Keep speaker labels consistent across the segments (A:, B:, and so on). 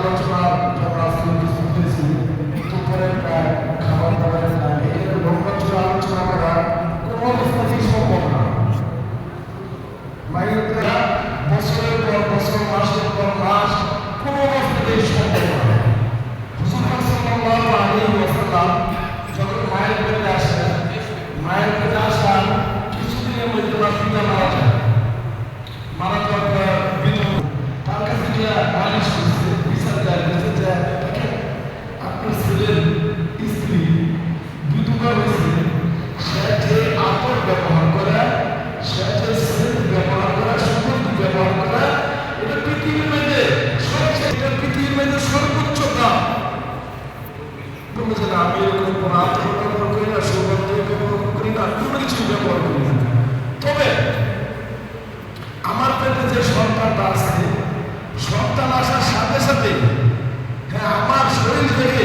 A: আলোচনা তবে আমার যে সন্তান আসার সাথে সাথে হ্যাঁ আমার শরীর থেকে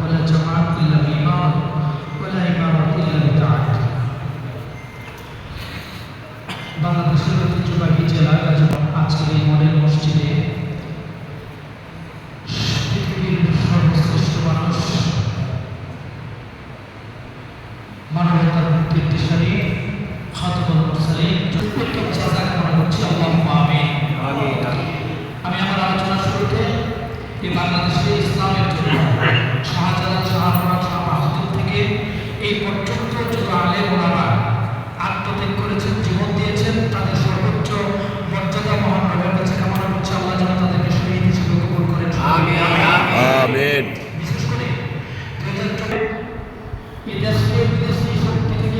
B: ولا جماعات إلا بإمارة ولا إمارة إلا بتعاد বাংলাদেশের ঐতিহ্যবাহী জেলা গাজীপুর আজকের এই মডেল মসজিদে পৃথিবীর সর্বশ্রেষ্ঠ মানুষ মানবতার নির্দেশারী খাতুল মুরসালিন উত্তম সাজা কামনা করছি আল্লাহুম্মা আমিন আমি আমার আলোচনার শুরুতে এই বাংলাদেশে ইসলামের জন্য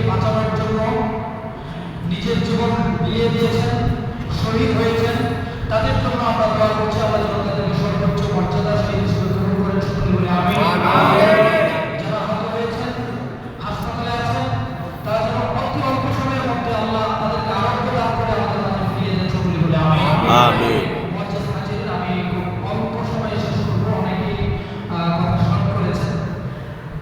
B: বাঁচানোর জন্য নিজের জীবন দিয়ে দিয়েছেন শহীদ হয়েছেন তাদের জন্য আমরা দোয়া করছি আল্লাহ যেন তাদেরকে সর্বোচ্চ মর্যাদা সেই হিসেবে গ্রহণ করেন সকলে বলে আমি যারা আহত হয়েছেন হাসপাতালে আছেন তারা যেন অতি অল্প সময়ের মধ্যে আল্লাহ তাদেরকে আরোগ্য দান করে আমাদের মাঝে ফিরিয়ে দেন সকলে বলে আমি
C: আমিন
B: মঞ্চে হাজির আমি খুব অল্প সময়ে শেষ করব অনেকেই আহ, কথা স্মরণ করেছেন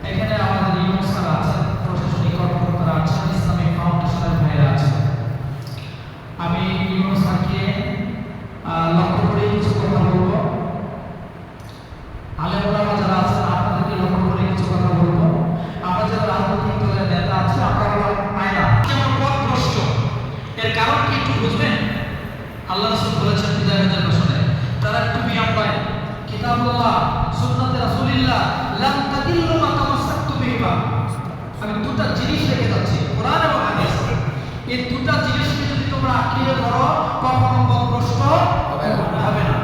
B: এখানে আমাদের ইউনুস স্যার আছেন প্রশাসনিক কর্মকর্তারা আছেন ইসলামিক ফাউন্ডেশনের ভাইয়েরা আছেন আমি ইউনুস স্যারকে আহ, লক্ষ্য করে কিছু কথা বলব আলেমুলামা যারা আছেন আপনাদেরকে লক্ষ্য করে কিছু কথা বলব আমরা যারা রাজনৈতিক দলের নেতা আছে আমরা হলো আয়না যেমন পথভ্রষ্ট এর কারণ কি একটু বুঝবেন রাসূল বলেছেন বিদায়ের ভাষণে তারা তুমি আমবাই কিতাবুল্লাহ সুন্নাতে রাসূলিল্লাহ লাম তাদিল্লু মা তামাসসাকতু বিহিমা আমি দুটো জিনিস রেখে যাচ্ছি। কোরআন এবং এই দুটো জিনিসকে যদি তোমরা আঁকড়িয়ে ধরো কখনো পথভ্রষ্ট হবে না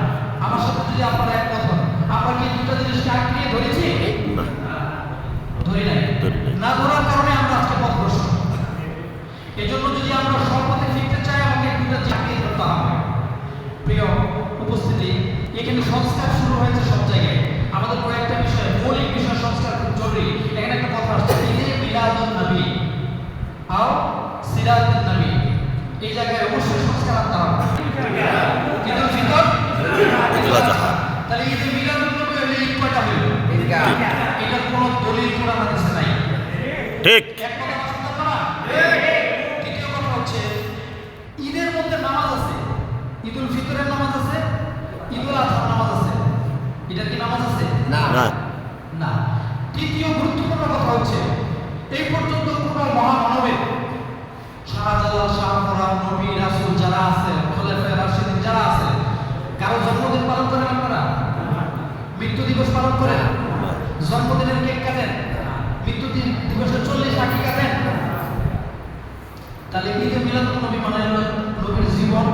B: আমার সাথে যদি আপনারা একমত হন আমরা কি দুটো জিনিসকে আঁকড়িয়ে ধরেছি
C: না
B: ধরি নাই
C: ধরি নাই।
B: না ধরার কারণে আমরা আজকে পথভ্রষ্ট এই জন্য যদি আমরা সর্বতে ফিরতে চাই আমাকে দুটো চাকরি করতে হবে প্রিয় উপস্থিতি এখানে সংস্কার শুরু হয়েছে সব জায়গায় আমাদের কয়েকটা বিষয় মৌলিক বিষয় সংস্কার খুব জরুরি এখানে একটা কথা আসছে ঈদে মিলাদুন নবী আও সিরাতুন নবী। এই জায়গায় অবশ্যই সংস্কার আনতে হবে। ঈদুল
C: আজহা।
B: তাহলে ঈদে মিলাদুন নবী হলে ঈদ কয়টা হইল? এটার কোনো দলিল কোরআন হাদিসে নাই।
C: ঠিক।
B: এক কথা দ্বিতীয় হচ্ছে ঈদের মধ্যে নামাজ আছে। ঈদুল ফিতরের নামাজ আছে ঈদুল আজহার নামাজ আছে। এটার কি নামাজ আছে?
C: না।
B: না। তৃতীয় গুরুত্বপূর্ণ কথা হচ্ছে তাহলে ঈদে মিলাদুল নবী মানে হলো নবীর জীবন,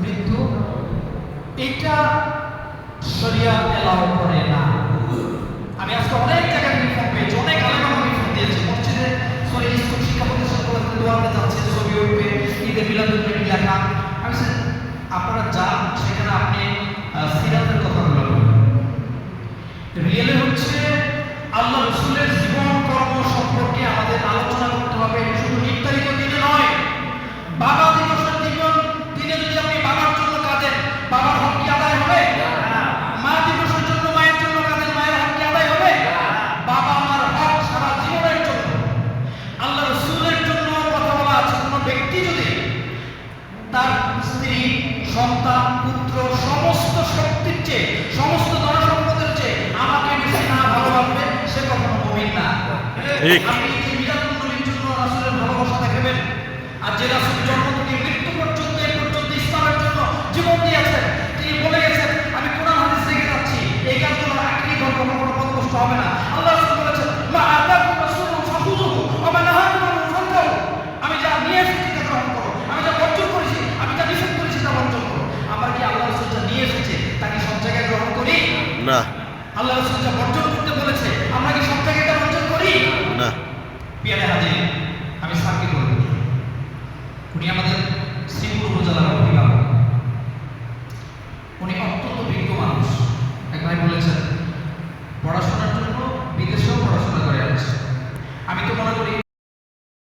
B: মৃত্যু এটা শরিয়া এলাও করে না। আমি আজকে অনেক জায়গায় রিফর্ম পেয়েছি, অনেক আলাদা রিফর্ম দিয়েছি, মসজিদে সরি স্কুল শিক্ষা প্রতিষ্ঠানগুলোতে দোয়াতে যাচ্ছে, ছবি উঠবে, ঈদে মিলাদুল নবী লেখা। আমি আপনারা যা সেখানে আপনি সিরাতের কথা বলবেন রিয়েলি হচ্ছে, আল্লাহ দেখাবেন আর যে রাসূল জন্ম থেকে মৃত্যু পর্যন্ত এই পর্যন্ত ইসলামের জন্য জীবন দিয়েছেন তিনি বলে গেছেন আমি কোরআন হাদিস রেখে যাচ্ছি এই কাজগুলো একই ধর্ম কখনো পথভ্রষ্ট হবে না আল্লাহ রাসূল বলেছেন মা আতাকুম রাসূলু ফাখুযুহু ওয়া মা ফান্তাহু আমি যা নিয়ে এসেছি তা গ্রহণ করো। আমি যা বর্জন করেছি আমি যা নিষেধ করেছি তা বর্জন করো। আমরা কি আল্লাহ রাসূল যা নিয়ে এসেছে তাকে সব জায়গায় গ্রহণ করি?
C: না।
B: আল্লাহ রাসূল যা বর্জন করতে বলেছে আমরা কি সব জায়গায় তা বর্জন করি
C: না
B: পিয়ারে হাজির আমি স্যারকে বলব উনি আমাদের